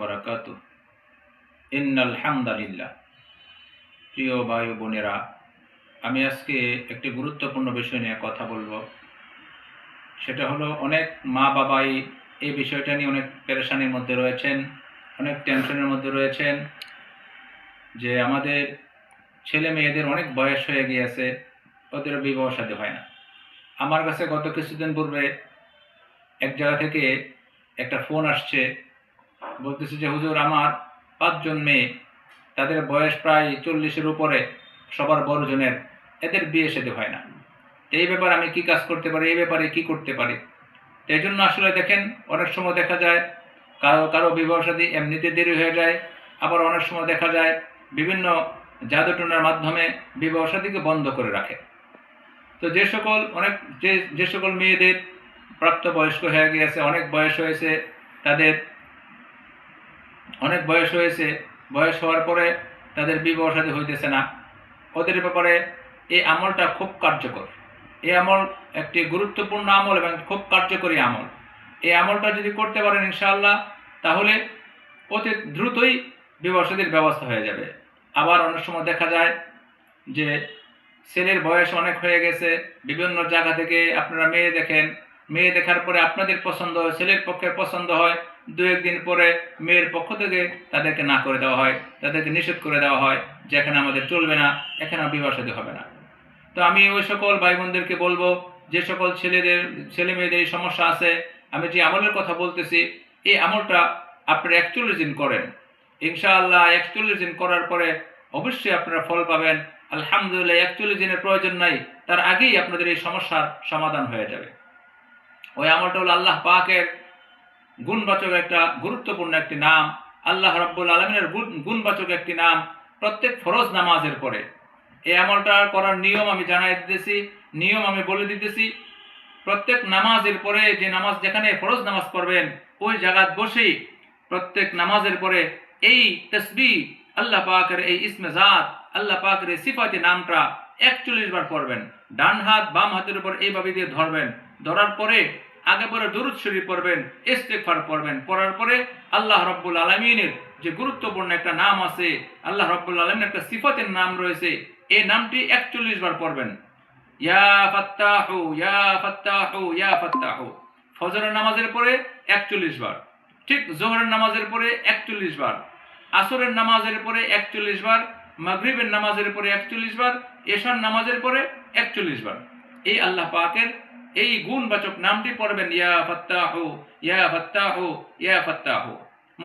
বারাকাতু ইন্নালহামদালিল্লাহ। প্রিয় ভাই বোনেরা, আমি আজকে একটি গুরুত্বপূর্ণ বিষয় নিয়ে কথা বলব। সেটা হলো অনেক মা বাবাই এই বিষয়টা নিয়ে অনেক পেরেশানির মধ্যে রয়েছেন, অনেক টেনশনের মধ্যে রয়েছেন যে আমাদের ছেলে মেয়েদের অনেক বয়স হয়ে গিয়েছে ওদের বিবাহ সাথে হয় না। আমার কাছে গত কিছুদিন পূর্বে এক জায়গা থেকে একটা ফোন আসছে বলতেছে যে হুজুর, আমার পাঁচজন মেয়ে, তাদের বয়স প্রায় চল্লিশের উপরে, সবার বড়জনের এদের বিয়ে সাথে হয় না। এই ব্যাপারে আমি কি কাজ করতে পারি, এই ব্যাপারে কি করতে পারি? এই জন্য আসলে দেখেন, অনেক সময় দেখা যায়, কারও কারও বিবাহ সাথী এমনিতে দেরি হয়ে যায়, আবার অনেক সময় দেখা যায়, বিভিন্ন জাদুটনার মাধ্যমে বিবাহ সাথীকে বন্ধ করে রাখে। তো যে সকল, অনেক, যে যে সকল মেয়েদের প্রাপ্তবয়স্ক হয়ে গিয়েছে, অনেক বয়স হয়েছে, তাদের অনেক বয়স হয়েছে, বয়স হওয়ার পরে তাদের বিবাহ সাথে হইতেছে না। ওদের ব্যাপারে এই আমলটা খুব কার্যকর। এই আমল একটি গুরুত্বপূর্ণ আমল এবং খুব কার্যকরী আমল। এই আমলটা যদি করতে পারেন ইনশাআল্লাহ, তাহলে অতি দ্রুতই বিবাহ সাথীর ব্যবস্থা হয়ে যাবে। আবার অনেক সময় দেখা যায় যে ছেলের বয়স অনেক হয়ে গেছে, বিভিন্ন জায়গা থেকে আপনারা মেয়ে দেখেন মেয়ে দেখার পরে আপনাদের পছন্দ হয়, ছেলের পক্ষের পছন্দ হয় দু একদিন পরে মেয়ের পক্ষ থেকে তাদেরকে না করে দেওয়া হয়, তাদেরকে নিষেধ করে দেওয়া হয় যে এখানে আমাদের চলবে না, এখানে বিবাহ হবে না। তো আমি ওই সকল ভাই বোনদেরকে বলব, যে সকল ছেলেদের, ছেলে মেয়েদের এই সমস্যা আছে, আমি যে আমলের কথা বলতেছি, এই আমলটা আপনারা একচল্লিশ দিন করেন। ইনশাআল্লাহ একচল্লিশ দিন করার পরে অবশ্যই আপনারা ফল পাবেন। আলহামদুলিল্লাহ, একচল্লিশ দিনের প্রয়োজন নাই, তার আগেই আপনাদের এই সমস্যার সমাধান হয়ে যাবে। ওই আমলটা হলো আল্লাহ পাকের গুণবাচক একটা গুরুত্বপূর্ণ একটি নাম। আল্লাহ রব্বুল আলমিনের গুণবাচক একটি নাম প্রত্যেক ফরজ নামাজের পরে। এই আমলটা করার নিয়ম আমি জানাই দিতেছি, নিয়ম আমি বলে দিতেছি। প্রত্যেক নামাজের পরে যে নামাজ যেখানে ফরজ নামাজ পড়বেন, ওই জায়গাত বসেই প্রত্যেক নামাজের পরে এই তসবি, আল্লাহ পাকের এই ইসমে জাত, আল্লাহ পাকের এই সিফাতি নামটা একচল্লিশ বার পড়বেন। ডান হাত বাম হাতের উপর এইভাবে দিয়ে ধরবেন। ধরার পরে আগে পরে দরুদ শরীফ পড়বেন, ইস্তেগফার পড়বেন, পড়ার পরে আল্লাহ রব্বুল আলমিনের যে গুরুত্বপূর্ণ একটা নাম আছে, আল্লাহ রব্বুল আলমিনের একটা সিফাতের নাম রয়েছে, এই নামটি একচল্লিশ বার পড়বেন। ইয়া ফাত্তাহু ইয়া ফাত্তাহু ইয়া ফাত্তাহু। ফজরের নামাজের পরে একচল্লিশ বার, ঠিক জোহরের নামাজের পরে একচল্লিশ বার, আসরের নামাজের পরে একচল্লিশ বার, মাগরিবের নামাজের পরে একচল্লিশ বার, এশার নামাজের পরে একচল্লিশ বার। এই আল্লাহ পাকের এই গুণবাচক নামটি পড়বেন ইয়া ফাত্তাহু ইয়া ফাত্তাহু ইয়া ফাত্তাহু।